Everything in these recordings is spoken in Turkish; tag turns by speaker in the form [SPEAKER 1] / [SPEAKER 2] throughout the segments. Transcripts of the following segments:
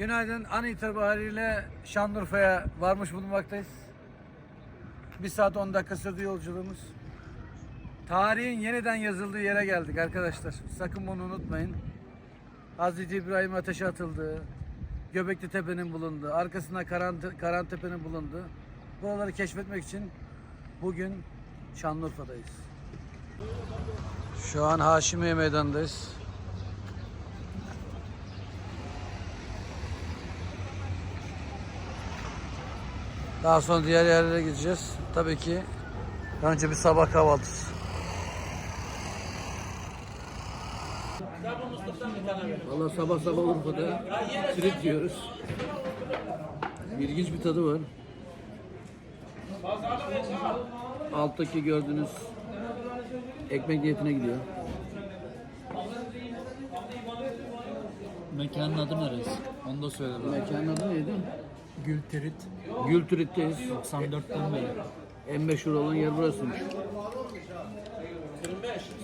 [SPEAKER 1] Günaydın. An itibariyle Şanlıurfa'ya varmış bulunmaktayız. Bir saat 10 dakika sürdü yolculuğumuz. Tarihin yeniden yazıldığı yere geldik arkadaşlar. Sakın bunu unutmayın. Hazreti İbrahim ateşe atıldı. Göbekli Tepe'nin bulunduğu, arkasında Karan, Karantepe'nin bulunduğu. Buraları keşfetmek için bugün Şanlıurfa'dayız. Şu an Haşimiye Meydanı'ndayız. Daha sonra diğer yerlere gideceğiz. Tabii ki önce bir sabah kahvaltısı. Valla sabah sabah Urfa'da trit yiyoruz. İlginç bir tadı var. Alttaki gördüğünüz ekmek diyetine gidiyor.
[SPEAKER 2] Mekanın adı neresi? Onu da söyle bana.
[SPEAKER 1] Mekanın adı neydi?
[SPEAKER 2] Gülterit
[SPEAKER 1] Gültürit'teyiz.
[SPEAKER 2] 94'ten beri.
[SPEAKER 1] En meşhur olan yer burasıymış.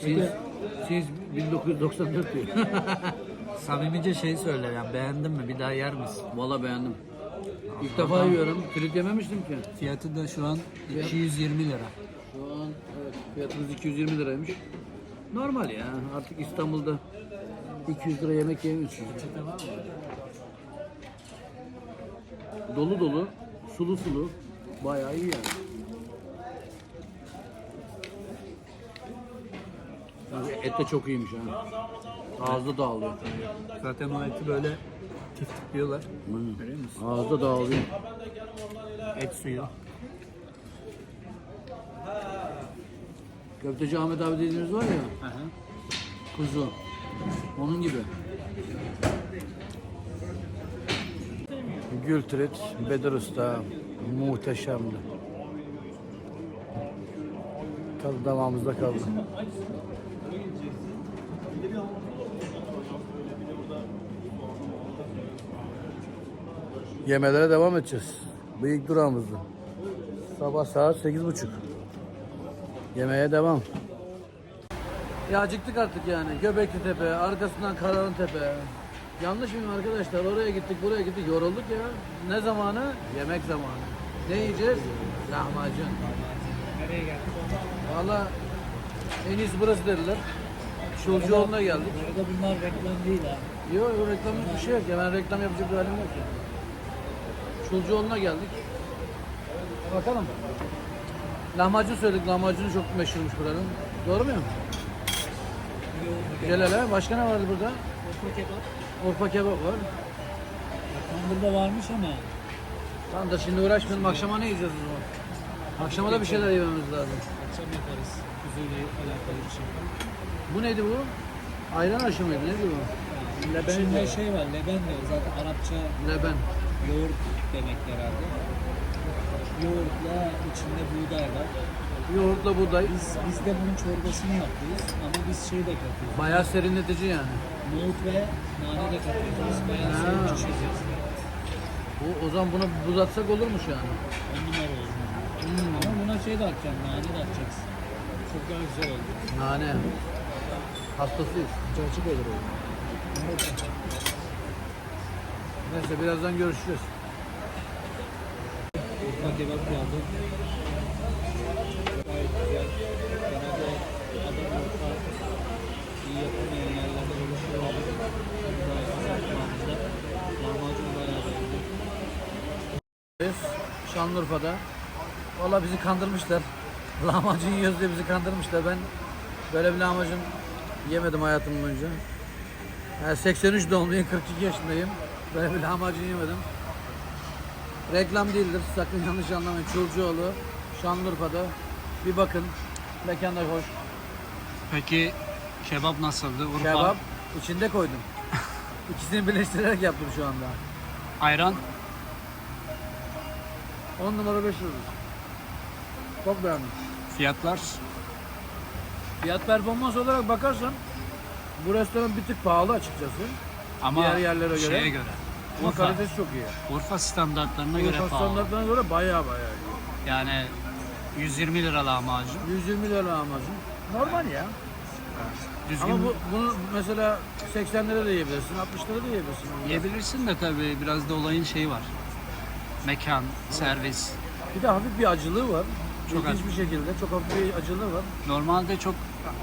[SPEAKER 1] Siz, siz 1994 diyor.
[SPEAKER 2] Samimice şey söyle yani beğendin mi? Bir daha yer misin?
[SPEAKER 1] Valla beğendim. İlk defa yiyorum. Trit yememiştim ki.
[SPEAKER 2] Fiyatı da şu an 220 lira.
[SPEAKER 1] Şu an evet, fiyatımız 220 liraymış. Normal ya. Artık İstanbul'da 200 lira yemek yemiyorsun. Dolu dolu, sulu sulu. Bayağı iyi yani. Yani et de çok iyiymiş ha. Ağızda dağılıyor.
[SPEAKER 2] Zaten o eti böyle tiftikliyorlar. Görüyor musun?
[SPEAKER 1] Ağızda dağılıyor.
[SPEAKER 2] Et suyu.
[SPEAKER 1] Köfteci Ahmet abi dediğiniz var ya,
[SPEAKER 2] hı.
[SPEAKER 1] kuzu. Onun gibi. Gültrit, Bedir Usta muhteşemdi. Tadı damağımızda kaldı. Yemelere devam edeceğiz. Bu ilk durağımızdı. Sabah saat sekiz buçuk. Yemeğe devam. Ya acıktık artık yani. Göbekli Tepe, arkasından Karahan Tepe. Yanlış mıyım arkadaşlar? Oraya gittik, buraya gittik. Yorulduk ya. Ne zamanı? Yemek zamanı. Ne yiyeceğiz? Lahmacun.
[SPEAKER 2] Nereye geldik?
[SPEAKER 1] Valla en iyisi burası dediler. Şulcuoğlu'na geldik.
[SPEAKER 2] Burada bunlar reklam değil ha.
[SPEAKER 1] Yok yok reklamlık bir şey yok ya. Ben reklam yapacak bir halim yok ya. Şulcuoğlu'na geldik. Bakalım. Lahmacun söyledik. Lahmacunu çok meşhurmuş buranın. Doğru muyum? Celal ha. Başka ne vardı burada?
[SPEAKER 2] Urfa kebap.
[SPEAKER 1] Urfa kebap var.
[SPEAKER 2] Tandırda varmış ama
[SPEAKER 1] Tamam da şimdi uğraşmayalım. Akşama ne yiyeceğiz o zaman? Akşama da bir şeyler yememiz lazım.
[SPEAKER 2] akşam yaparız. Kuzuyla alakalı bir şey.
[SPEAKER 1] Bu neydi bu? Ayran aşı mıydı? Neydi bu?
[SPEAKER 2] İçinde şey var, leben diyor. Zaten Arapça
[SPEAKER 1] Leben.
[SPEAKER 2] yoğurt demek herhalde. Yoğurtla içinde buğday var.
[SPEAKER 1] Yoğurtla buğday.
[SPEAKER 2] Biz, biz de bunun çorbasını yapıyoruz ama biz şey de katıyoruz.
[SPEAKER 1] Bayağı serinletici yani.
[SPEAKER 2] Nohut ve nane de katıyoruz. Bayağı
[SPEAKER 1] Ha.
[SPEAKER 2] soğuk pişireceğiz.
[SPEAKER 1] Bu, o zaman bunu buzatsak olurmuş yani.
[SPEAKER 2] On numara oldu.
[SPEAKER 1] Hmm.
[SPEAKER 2] Ama buna şey de atacaksın, nane de atacaksın. Çok daha güzel oldu.
[SPEAKER 1] Nane. Hastasıyız.
[SPEAKER 2] Cacık olur o.
[SPEAKER 1] Neyse birazdan görüşürüz.
[SPEAKER 2] Urfa kebap geldi. Gayet güzel. Genelde adam urfa iyi yapamayan yerlerde buluşuyor.
[SPEAKER 1] Şanlıurfa'da. Valla bizi kandırmışlar. Lahmacun yiyoruz diye bizi kandırmışlar. Ben böyle bir lahmacun yemedim hayatım boyunca. Yani 83 doğumluyum, 42 yaşındayım. Böyle bir lahmacun yemedim. Reklam değildir, sakın yanlış anlamayın. Çulcuoğlu, Şanlıurfa'da. Bir bakın, mekanda hoş.
[SPEAKER 2] Peki kebap nasıldı? Urfa
[SPEAKER 1] Kebap içinde koydum. İkisini birleştirerek yaptım şu anda.
[SPEAKER 2] ayran
[SPEAKER 1] 10 numara 5 yıldız. Çok beğendim.
[SPEAKER 2] fiyatlar
[SPEAKER 1] Fiyat performans olarak bakarsan bu restoran bir tık pahalı açıkçası.
[SPEAKER 2] ama
[SPEAKER 1] Diğer yerlere göre.
[SPEAKER 2] şeye göre.
[SPEAKER 1] Ama
[SPEAKER 2] Urfa,
[SPEAKER 1] kalitesi çok iyi.
[SPEAKER 2] Urfa standartlarına göre
[SPEAKER 1] Urfa
[SPEAKER 2] pahalı.
[SPEAKER 1] standartlarına göre bayağı bayağı iyi.
[SPEAKER 2] Yani 120 lira lahmacun.
[SPEAKER 1] 120 lira lahmacun. Normal ya.
[SPEAKER 2] Düzgün
[SPEAKER 1] Ama bu, bunu mesela 80 lira da yiyebilirsin, 60 lira da yiyebilirsin.
[SPEAKER 2] yiyebilirsin de tabii biraz da olayın şeyi var. Mekan, servis.
[SPEAKER 1] Bir de hafif bir acılığı var.
[SPEAKER 2] Çok
[SPEAKER 1] İlginç
[SPEAKER 2] acı.
[SPEAKER 1] bir şekilde çok hafif bir acılığı var.
[SPEAKER 2] Normalde çok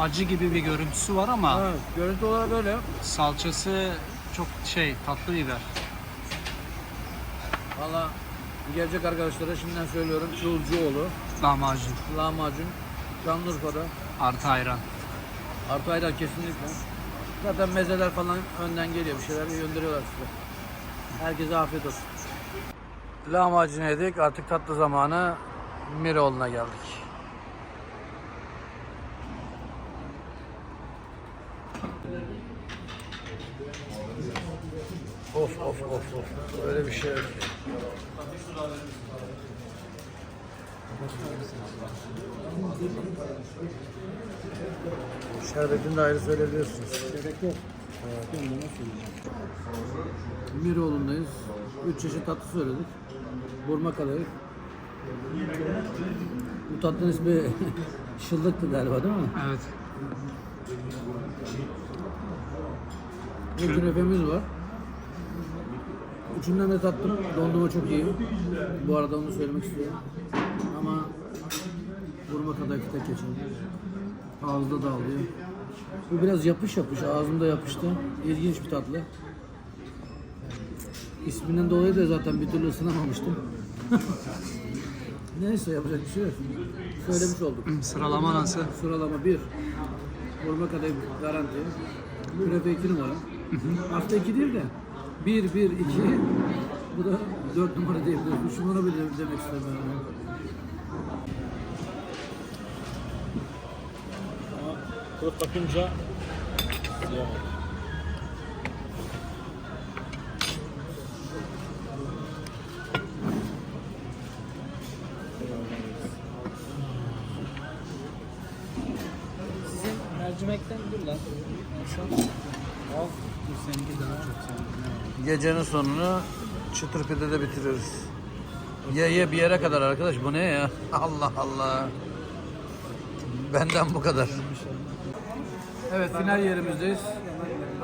[SPEAKER 2] acı gibi bir görüntüsü var ama
[SPEAKER 1] Evet, görüntü olarak öyle.
[SPEAKER 2] salçası çok şey tatlı biber.
[SPEAKER 1] Valla gelecek arkadaşlara şimdiden söylüyorum. Çulcuoğlu,
[SPEAKER 2] Lahmacun
[SPEAKER 1] lahmacun, Şanlıurfa'da.
[SPEAKER 2] artı ayran.
[SPEAKER 1] Artı ayran kesinlikle. Zaten mezeler falan önden geliyor. Bir şeyler gönderiyorlar size. Herkese afiyet olsun. Lahmacun yedik. Artık tatlı zamanı Miroğlu'na geldik. Of of of of. Öyle bir şey yok. Şerbetini de ayrı söyleyebiliyorsunuz.
[SPEAKER 2] Gerek yok. Söyleyeceğim.
[SPEAKER 1] Miroğlu'ndayız. Üç çeşit tatlı söyledik. Burma kadayıf. Bu tatlının ismi şıllıktı galiba değil mi?
[SPEAKER 2] Evet.
[SPEAKER 1] Bir künefemiz var. Üçünden de tattım. Dondurma çok iyi. Bu arada onu söylemek istiyorum. Burma kadayıfı tek geçelim. Ağızda dağılıyor. Bu biraz yapış yapış. Ağzımda yapıştı. İlginç bir tatlı. İsminden dolayı da zaten bir türlü ısınamamıştım. Neyse yapacak bir şey yok. Söylemiş olduk.
[SPEAKER 2] Sıralama nasıl?
[SPEAKER 1] Sıralama 1. Vurma kadayıf garanti. Künefe 2 numara. Aslında 2 değil de 1, 1, 2. Bu da 4 numara diyebiliriz. 3 numara bile demek istemiyorum.
[SPEAKER 3] Ama kılıf bakınca siyah oldu.
[SPEAKER 2] Sizin mercimekten dur lan. Al. Dur seninki daha çok seninki.
[SPEAKER 1] Gecenin sonunu çıtır pidede bitiriyoruz. Ye ye bir yere kadar arkadaş bu ne ya? Allah Allah. Benden bu kadar. Evet final yerimizdeyiz.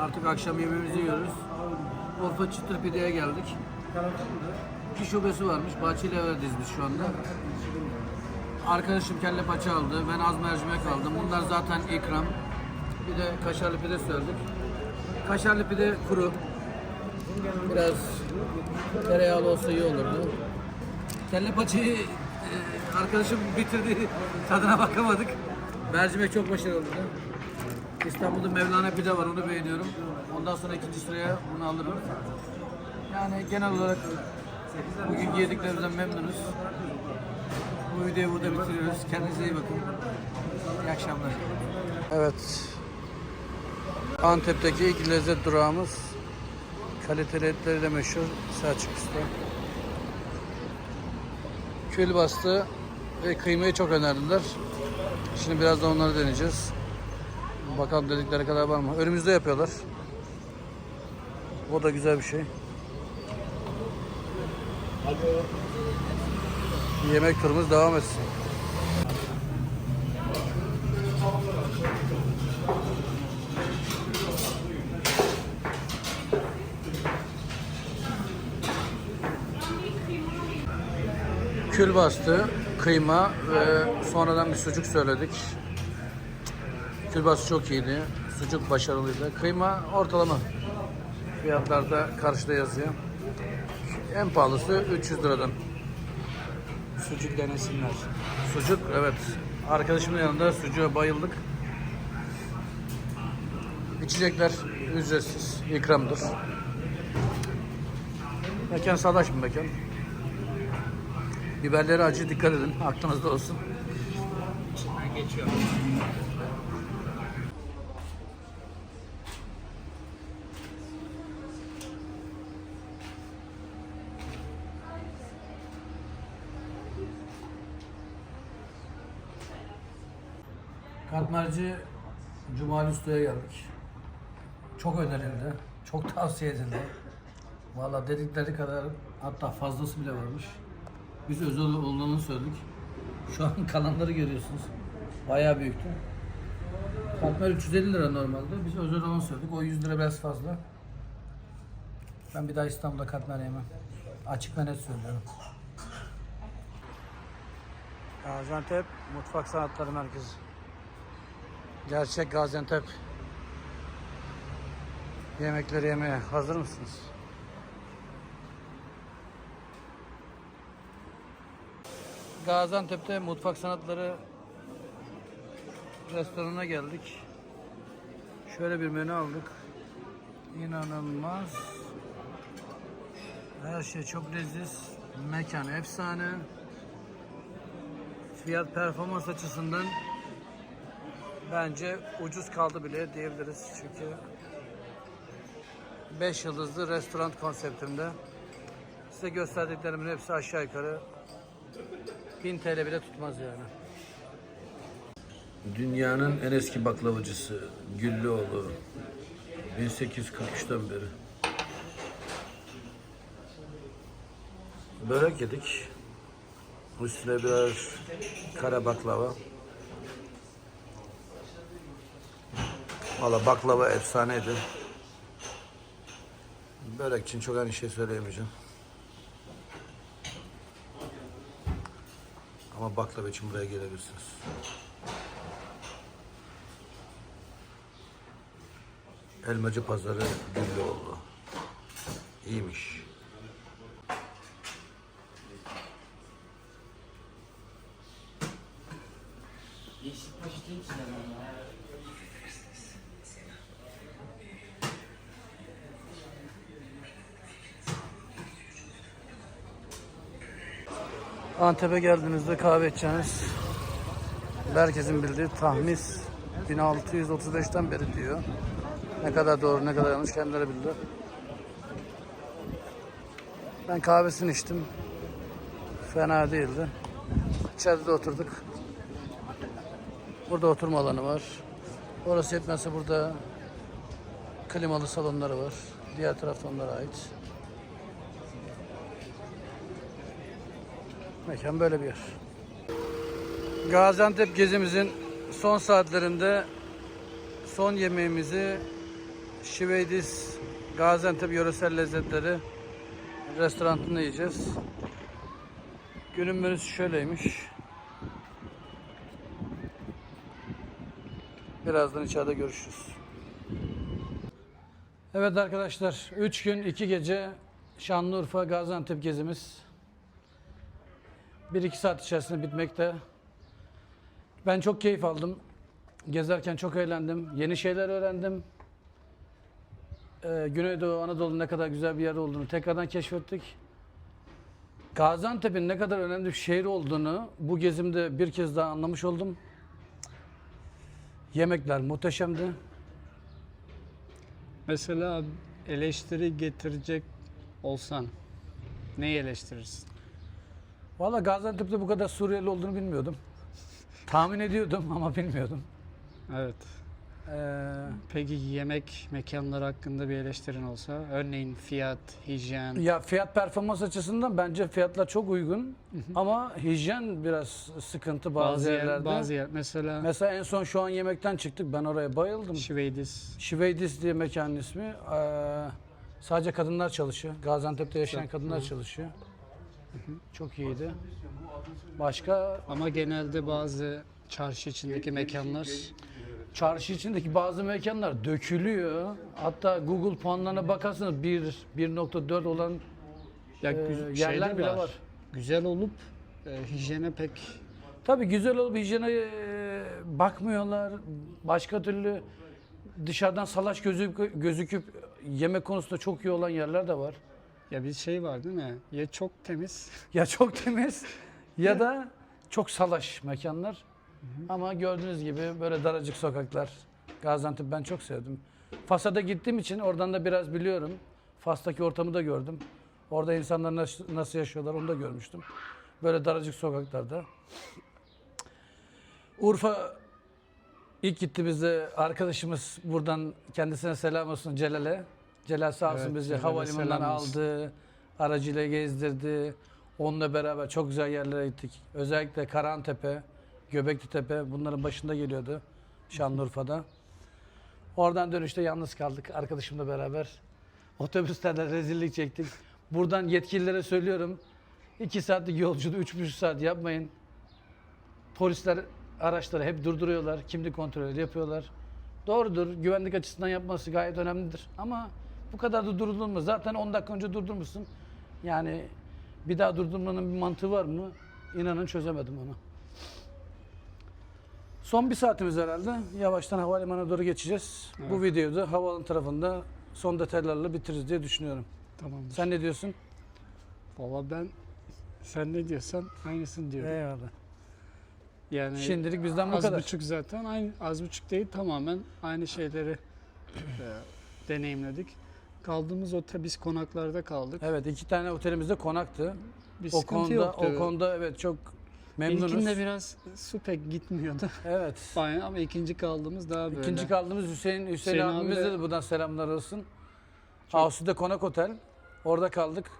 [SPEAKER 1] Artık akşam yemeğimizi yiyoruz. Urfa çıtır pideye geldik. İki şubesi varmış. Bahçeli evlerdeyiz biz şu anda. Arkadaşım kelle paça aldı. Ben az mercimek aldım. Bunlar zaten ikram. Bir de kaşarlı pide söyledik. Kaşarlı pide kuru. Biraz tereyağlı olsa iyi olurdu. Kelle paçayı e, arkadaşım bitirdi. Tadına bakamadık. Mercimek çok başarılıydı. İstanbul'da Mevlana pide var onu beğeniyorum. Ondan sonra ikinci sıraya bunu alırım. Yani genel olarak bugün yediklerimizden memnunuz. Bu videoyu burada bitiriyoruz. Kendinize iyi bakın. İyi akşamlar. Evet. Antep'teki ilk lezzet durağımız kaliteli etleriyle meşhur Selçuk Usta. Kül bastı ve kıymayı çok önerdiler. Şimdi biraz da onları deneyeceğiz. Bakalım dedikleri kadar var mı? Önümüzde yapıyorlar. O da güzel bir şey. Yemek turumuz devam etsin. Kül bastı, kıyma ve sonradan bir sucuk söyledik. Kül bastı çok iyiydi. Sucuk başarılıydı. Kıyma ortalama. Fiyatlarda karşıda yazıyor. En pahalısı 300 liradan.
[SPEAKER 2] Sucuk denesinler.
[SPEAKER 1] Sucuk evet. Arkadaşımın yanında sucuğa bayıldık. İçecekler ücretsiz, ikramdır. Mekan salaş bir mekan. Biberleri acı dikkat edin, aklınızda olsun.
[SPEAKER 2] İçinden geçiyor.
[SPEAKER 1] Katmerci Cumali Usta'ya geldik. Çok önerildi. Çok tavsiye edildi. Valla dedikleri kadar hatta fazlası bile varmış. Biz özel olanını söyledik. Şu an kalanları görüyorsunuz. Bayağı büyüktü. Katmer 350 lira normalde. Biz özel olan söyledik. O 100 lira biraz fazla. Ben bir daha İstanbul'da katmer yemem. Açık ve net söylüyorum. Gaziantep Mutfak Sanatları Merkezi. Gerçek Gaziantep yemekleri yemeye hazır mısınız? Gaziantep'te Mutfak Sanatları restoranına geldik. Şöyle bir menü aldık. İnanılmaz. Her şey çok leziz. Mekan efsane. Fiyat performans açısından bence ucuz kaldı bile diyebiliriz. Çünkü 5 yıldızlı restoran konseptinde size gösterdiklerimin hepsi aşağı yukarı 1000 TL bile tutmaz yani. Dünyanın en eski baklavacısı Güllüoğlu 1843'ten beri. Börek yedik. Üstüne birer kara baklava. Valla baklava efsaneydi. Börek için çok aynı şey söyleyemeyeceğim. Ama baklava için buraya gelebilirsiniz. Elmacı Pazarı Güllüoğlu. İyiymiş. Antep'e geldiğinizde kahve içeceğiniz herkesin bildiği tahmis 1635'ten beri diyor. Ne kadar doğru ne kadar yanlış kendileri bildi. Ben kahvesini içtim. Fena değildi. İçeride de oturduk. Burada oturma alanı var. Orası yetmezse burada klimalı salonları var. Diğer tarafta onlara ait. Mekan böyle bir yer. Gaziantep gezimizin son saatlerinde son yemeğimizi Şiveydis Gaziantep Yöresel Lezzetleri restoranında yiyeceğiz. Günün menüsü şöyleymiş. Birazdan içeride görüşürüz. Evet arkadaşlar 3 gün 2 gece Şanlıurfa Gaziantep gezimiz 1-2 saat içerisinde bitmekte. Ben çok keyif aldım. Gezerken çok eğlendim. Yeni şeyler öğrendim. Ee, Güneydoğu Anadolu ne kadar güzel bir yer olduğunu tekrardan keşfettik. Gaziantep'in ne kadar önemli bir şehir olduğunu bu gezimde bir kez daha anlamış oldum. Yemekler muhteşemdi.
[SPEAKER 2] Mesela eleştiri getirecek olsan neyi eleştirirsin?
[SPEAKER 1] Valla Gaziantep'te bu kadar Suriyeli olduğunu bilmiyordum. Tahmin ediyordum ama bilmiyordum.
[SPEAKER 2] Evet.
[SPEAKER 1] Ee,
[SPEAKER 2] Peki yemek mekanları hakkında bir eleştirin olsa, örneğin fiyat, hijyen,
[SPEAKER 1] ya fiyat performans açısından bence fiyatlar çok uygun ama hijyen biraz sıkıntı bazı,
[SPEAKER 2] bazı yer,
[SPEAKER 1] yerlerde.
[SPEAKER 2] bazı yer mesela
[SPEAKER 1] Mesela en son şu an yemekten çıktık. Ben oraya bayıldım.
[SPEAKER 2] Şiveydis.
[SPEAKER 1] Şiveydis diye mekanın ismi. Ee, sadece kadınlar çalışıyor. Gaziantep'te yaşayan kadınlar çalışıyor. Çok iyiydi. Başka
[SPEAKER 2] Ama genelde bazı çarşı içindeki mekanlar
[SPEAKER 1] çarşı içindeki bazı mekanlar dökülüyor. Hatta Google puanlarına bakarsanız 1 1.4 olan
[SPEAKER 2] ya
[SPEAKER 1] Ee, yerler
[SPEAKER 2] şeyler
[SPEAKER 1] bile var.
[SPEAKER 2] Güzel olup e, hijyene pek
[SPEAKER 1] Tabii güzel olup hijyene e, bakmıyorlar. Başka türlü dışarıdan salaş gözüküp, gözüküp yemek konusunda çok iyi olan yerler de var.
[SPEAKER 2] Ya bir şey var değil mi? Ya çok temiz
[SPEAKER 1] Ya çok temiz ya da çok salaş mekanlar. Ama gördüğünüz gibi böyle daracık sokaklar. Gaziantep ben çok sevdim. Fas'a da gittiğim için oradan da biraz biliyorum. Fas'taki ortamı da gördüm. Orada insanlar nasıl, nasıl yaşıyorlar onu da görmüştüm. Böyle daracık sokaklarda. Urfa ilk gittiğimizde arkadaşımız buradan kendisine selam olsun Celal'e. Celal sağ olsun
[SPEAKER 2] Evet,
[SPEAKER 1] bizi
[SPEAKER 2] Celal'e
[SPEAKER 1] havalimanından
[SPEAKER 2] selam olsun.
[SPEAKER 1] aldı. Aracıyla gezdirdi. Onunla beraber çok güzel yerlere gittik. Özellikle Karantepe, Göbekli Tepe bunların başında geliyordu. Şanlıurfa'da. Oradan dönüşte yalnız kaldık arkadaşımla beraber. Otobüslerde rezillik çektik. Buradan yetkililere söylüyorum. 2 saatlik yolculuğu 3,5 saat yapmayın. Polisler araçları hep durduruyorlar. Kimlik kontrolü yapıyorlar. Doğrudur. Güvenlik açısından yapması gayet önemlidir. Ama bu kadar da durdurulmaz. Zaten 10 dakika önce durdurmuşsun. Yani bir daha durdurmanın bir mantığı var mı? İnanın çözemedim onu. Son bir saatimiz herhalde. Yavaştan havalimanına doğru geçeceğiz. Bu videoyu da havaalanı tarafında son detaylarla bitiririz diye düşünüyorum.
[SPEAKER 4] Tamam.
[SPEAKER 1] Sen ne diyorsun?
[SPEAKER 4] Valla ben sen ne diyorsan aynısını diyorum.
[SPEAKER 1] Eyvallah.
[SPEAKER 4] Yani
[SPEAKER 1] Şimdilik bizden bu
[SPEAKER 4] az
[SPEAKER 1] kadar.
[SPEAKER 4] buçuk zaten aynı az buçuk değil tamamen aynı şeyleri e, deneyimledik. Kaldığımız otel biz konaklarda kaldık.
[SPEAKER 1] Evet iki tane otelimizde konaktı.
[SPEAKER 4] Bir
[SPEAKER 1] o
[SPEAKER 4] sıkıntı
[SPEAKER 1] konuda
[SPEAKER 4] yoktu.
[SPEAKER 1] o konuda evet çok memnunuz.
[SPEAKER 4] İlkinde biraz su pek gitmiyordu.
[SPEAKER 1] Evet.
[SPEAKER 4] Aynen ama ikinci kaldığımız daha böyle.
[SPEAKER 1] İkinci kaldığımız Hüseyin Hüseyin,
[SPEAKER 4] Hüseyin
[SPEAKER 1] abimize
[SPEAKER 4] abiyle-
[SPEAKER 1] de buradan selamlar olsun. Asude Konak Otel. Orada kaldık.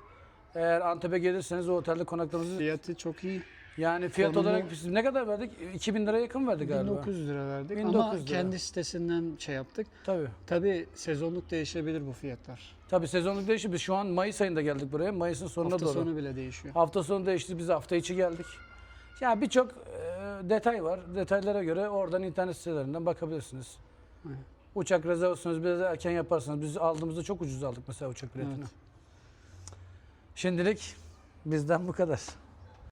[SPEAKER 1] Eğer Antep'e gelirseniz o otelde konaklarımızı
[SPEAKER 4] Fiyatı çok iyi.
[SPEAKER 1] Yani fiyat
[SPEAKER 4] Konumu-
[SPEAKER 1] olarak biz ne kadar verdik? 2000 liraya yakın verdik galiba.
[SPEAKER 4] 1900 lira verdik
[SPEAKER 1] 1900
[SPEAKER 4] ama
[SPEAKER 1] lira.
[SPEAKER 4] kendi sitesinden şey yaptık.
[SPEAKER 1] Tabii.
[SPEAKER 4] Tabii sezonluk değişebilir bu fiyatlar.
[SPEAKER 1] Tabii sezonluk değişti. Biz şu an Mayıs ayında geldik buraya. Mayıs'ın sonuna
[SPEAKER 4] Hafta
[SPEAKER 1] doğru.
[SPEAKER 4] sonu bile değişiyor.
[SPEAKER 1] Hafta sonu değişti. Biz hafta içi geldik. Ya birçok e, detay var. Detaylara göre oradan internet sitelerinden bakabilirsiniz.
[SPEAKER 4] Aynen.
[SPEAKER 1] Uçak rezervasyonunuz biraz erken yaparsanız biz aldığımızda çok ucuz aldık mesela uçak biletini.
[SPEAKER 4] Evet.
[SPEAKER 1] Şimdilik bizden bu kadar.